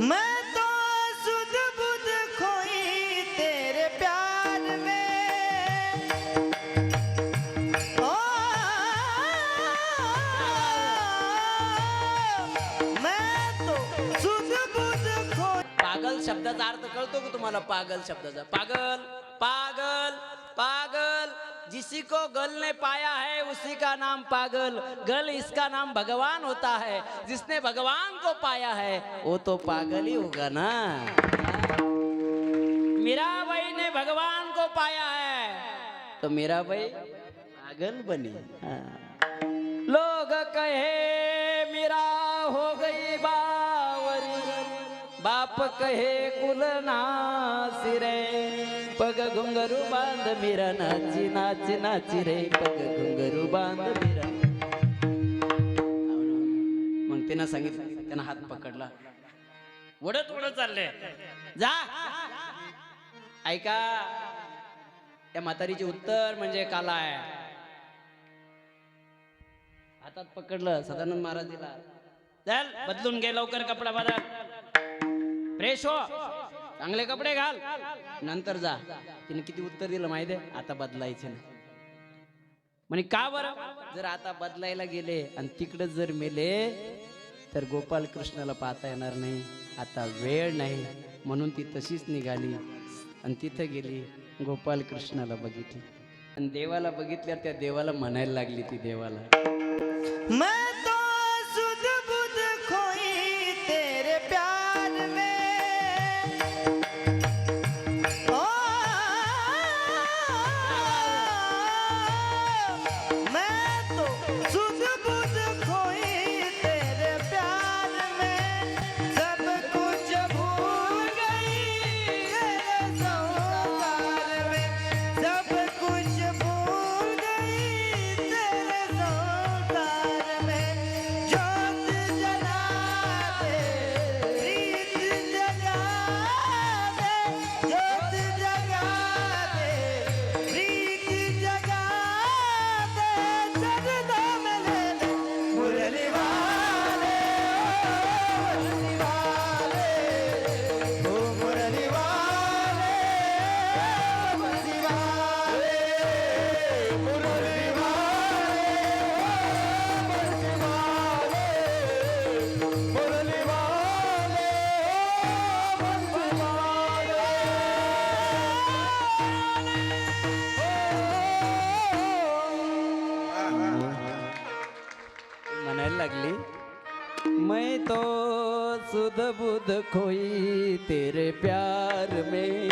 मैं तो सुध बुध खोई तेरे प्यार में। ओ, मैं तो सुध बुध खोई। पागल शब्दाचा अर्थ कळतो का तुम्हाला? पागल शब्दाचा. पागल पागल पागल. जिसी को गल ने पाया है, उसी का नाम पागल। गल इसका नाम भगवान होता है। जिसने भगवान को पाया है, वो तो पागल ही होगा ना। मीराबाई ने भगवान को पाया है। तो मेरा मीराबाई पागल बनी। हाँ। लोग कहे, मीरा हो गई बावरी। बाप कहे, कुल नासिरे पग घुंगरू बांध मिरा नाची नाची नाची रे पग घुंगरू बांध मिरा. मग तिनं सांगितलं त्यानं हात पकडला. ओढत ओढत चालले. जा. ऐका त्या म्हातारीचे उत्तर म्हणजे काला आहे. हातात पकडलं सदानंद महाराज दिला. चल बदलून घे लवकर कपडा बदल. फ्रेश हो. चांगले कपडे घाल. नंतर जा. तिने किती उत्तर दिलं माहिती आहे आता बदलायचं नाही म्हणे का बरं? जर आता बदलायला गेले आणि तिकडे जर मेले तर गोपाल कृष्णाला पाहता येणार नाही. आता वेळ नाही. म्हणून ती तशीच निघाली आणि तिथं गेली गोपाल कृष्णाला बघितली. आणि देवाला बघितल्या त्या देवाला म्हणायला लागली ती देवाला. तो सुध लागली? मैं तो सुध बुध खोई तेरे प्यार में.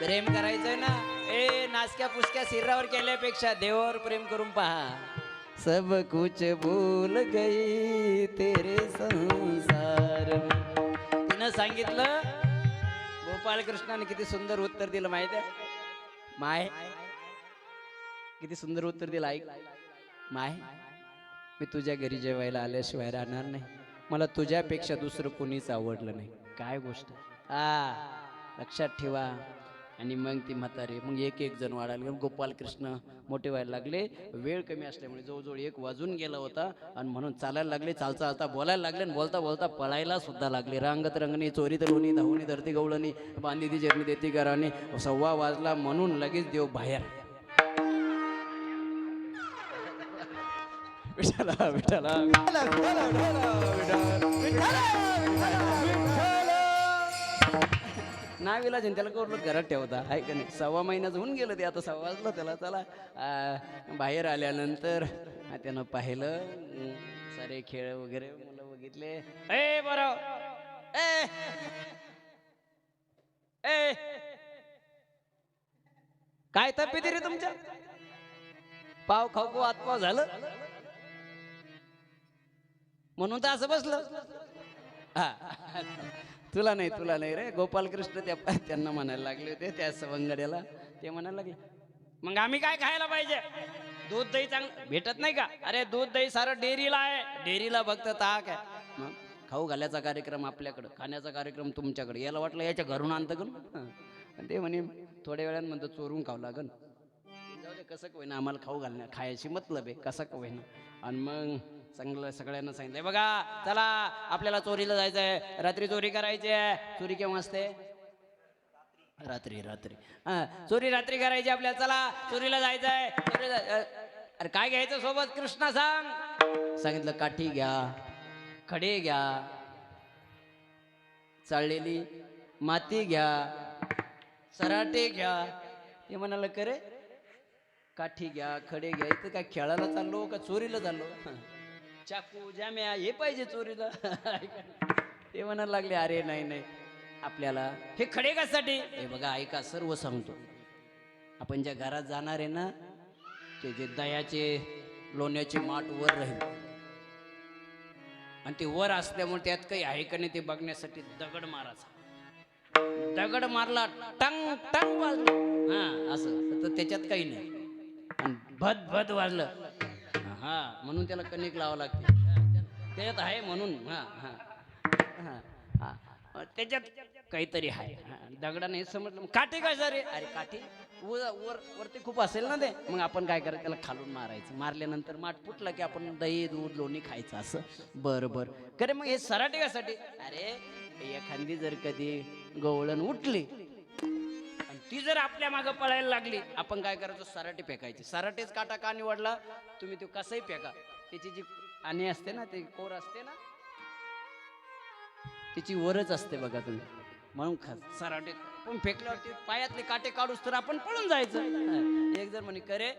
प्रेम करायचंय ना? ए नासक्या पुसक्या सिरावर केल्यापेक्षा देवावर प्रेम करून पहा. सब कुछ भूल गई तेरे संसार तिनं सांगितलं गोपाल कृष्णाने किती सुंदर उत्तर दिलं माहीत आहे माय किती सुंदर उत्तर दिलं ऐक माय मी तुझ्या घरी जेवायला आल्याशिवाय राहणार नाही. मला तुझ्यापेक्षा दुसरं कोणीच आवडलं नाही. काय गोष्ट? आ लक्षात ठेवा. आणि मग ती म्हातारी मग एक एक जण वाढायला गोपाल कृष्ण मोठे व्हायला लागले. वेळ कमी असल्यामुळे जवळजवळ एक वाजून गेला होता. आणि म्हणून चालायला लागले चालता चालता बोलायला लागले आणि बोलता बोलता पळायला सुद्धा लागले. रांगत रंगणी चोरी तरुणी धावणी धरती गवळणी बांधी ती जरणी देती घराणी सव्वा वाजला. म्हणून लगेच देव बाहेर. विठाला विठाला नावीला त्याला करून घरात ठेवता आहे का नाही? सव्वा महिन्याचं होऊन गेलं ते आता सव्वा वाजलं त्याला चला. बाहेर आल्यानंतर त्यानं पाहिलं सारे खेळ वगैरे मुलं बघितले. ए बरं. ए. ए. काय तब्येत रे तुमच्या? पाव खाऊ खाऊ आत्मा झालं. म्हणून तर असं बसलं. हा. तुला नाही तुला नाही रे. गोपालकृष्ण त्या त्यांना म्हणायला लागले होते त्या सवंगड्याला. ते म्हणायला लागले मग आम्ही काय खायला पाहिजे? दूध दही चांगलं भेटत नाही का? अरे दूध दही सारं डेअरीला आहे. डेअरीला फक्त ताक आहे. मग खाऊ घालायचा कार्यक्रम आपल्याकडं खाण्याचा कार्यक्रम तुमच्याकडे. याला वाटलं याच्या घरून आणतं गण ते म्हणे थोड्या वेळानं म्हणतं चोरून खाऊ लागन. जाऊ दे कसं होईना आम्हाला खाऊ घालण्या खायची मतलब आहे कसं का होईना. आणि मग चांगलं सगळ्यांना सांगितलंय. बघा चला आपल्याला चोरीला जायचंय. रात्री चोरी करायची आहे. चोरी केव्हा असते? रात्री रात्री. हा चोरी रात्री करायची आपल्याला. चला चोरीला जायचंय. आहे अरे काय घ्यायचं सोबत? कृष्णा सांग. सांगितलं काठी घ्या. खडे घ्या. चाललेली माती घ्या. सराटे घ्या. ते म्हणाल करे काठी घ्या खडे घ्या. इथं काय खेळायला चाललो का चोरीला चाललो? चाकू जाम्या हे पाहिजे चोरीला. ते म्हणायला लागले अरे नाही नाही. आपल्याला हे खडे कशासाठी हे बघा ऐका सर्व सांगतो. आपण ज्या घरात जाणार आहे ना ते जे दयाचे लोण्याचे माठ वर राहील. आणि ते वर असल्यामुळे त्यात काही आहे का नाही ते बघण्यासाठी दगड मारायचा. दगड मारला टंग टंग वाजलं. हा असं. तर त्याच्यात काही नाही. भद भद वाजलं. हा म्हणून त्याला कणिक लावावं लागते. त्याच्यात आहे म्हणून हा हा. हा हा. त्याच्यात काहीतरी आहे. हा, हे समजलं मग काठी काय सर अरे काठी? वर वर वरती खूप असेल ना ते. मग आपण काय करायचं? त्याला खालून मारायचं. मारल्यानंतर माठ फुटला की आपण दही दूध लोणी खायचं असं. बरं बरं. खरे मग हे सराटे कशासाठी अरे एखादी जर कधी गवळण उठली ती जर आपल्या मागं पळायला लागली आपण काय करायचं? सराटे फेकायची. सराटेच काटा का निवडला? तुम्ही तो कसंही फेका. त्याची जी आणि असते ना ते कोर असते ना त्याची वरच असते बघा तुम्ही. म्हणून खा सराटे पण फेकल्यावरती पायातले काटे काढूस तर आपण पळून जायचं. एक जर म्हणे करे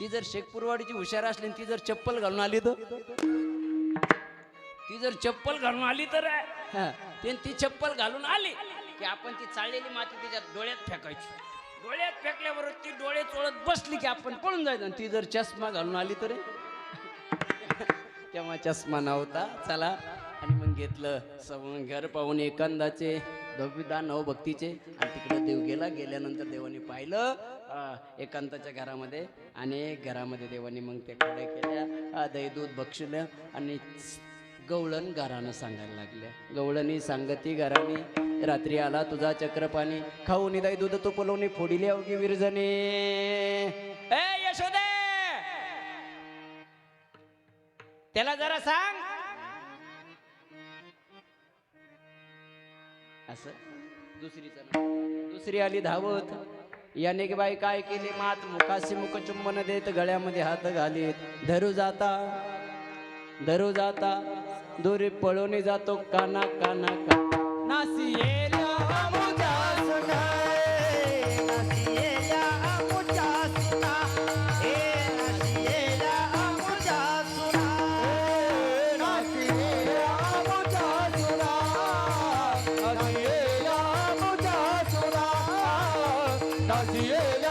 ती जर शेखपूरवाडीची हुशार असली ती जर चप्पल घालून आली तर? ती जर चप्पल घालून आली तर हा, ती चप्पल घालून आली. की आपण ती चाललेली माती तिच्या डोळ्यात फेकायची. डोळ्यात फेकल्याबरोबर ती डोळे चोळत बसली की आपण पळून जायचं. आणि ती जर चष्मा घालून आली तरी? तेव्हा चष्मा नव्हता. चला. आणि मग घेतलं. सम घर पाहून एकांदाचे दहावीदा नऊ भक्तीचे आणि तिकडे देव गेला. गेल्यानंतर देवाने पाहिलं एकांताच्या घरामध्ये. आणि घरामध्ये देवाने मग ते कडे केल्या. दही दूध बक्षलं. आणि गवळण घरानं सांगायला लागल्या. गवळणी सांगती घराने रात्री आला तुझा चक्रपाणी. खाऊन दही दूध तो पलवणी फोडिले अवघी विरजने. ए यशोदे! त्याला जरा सांग. असं? दुसरीच दुसरी आली धावत. याने की बाई काय केले मात? मुखाशी मुख चुंबन देत गळ्यामध्ये हात घालीत. धरू जाता. धरू जाता. दोरी पळून जातो काना काना का। नासी येल्या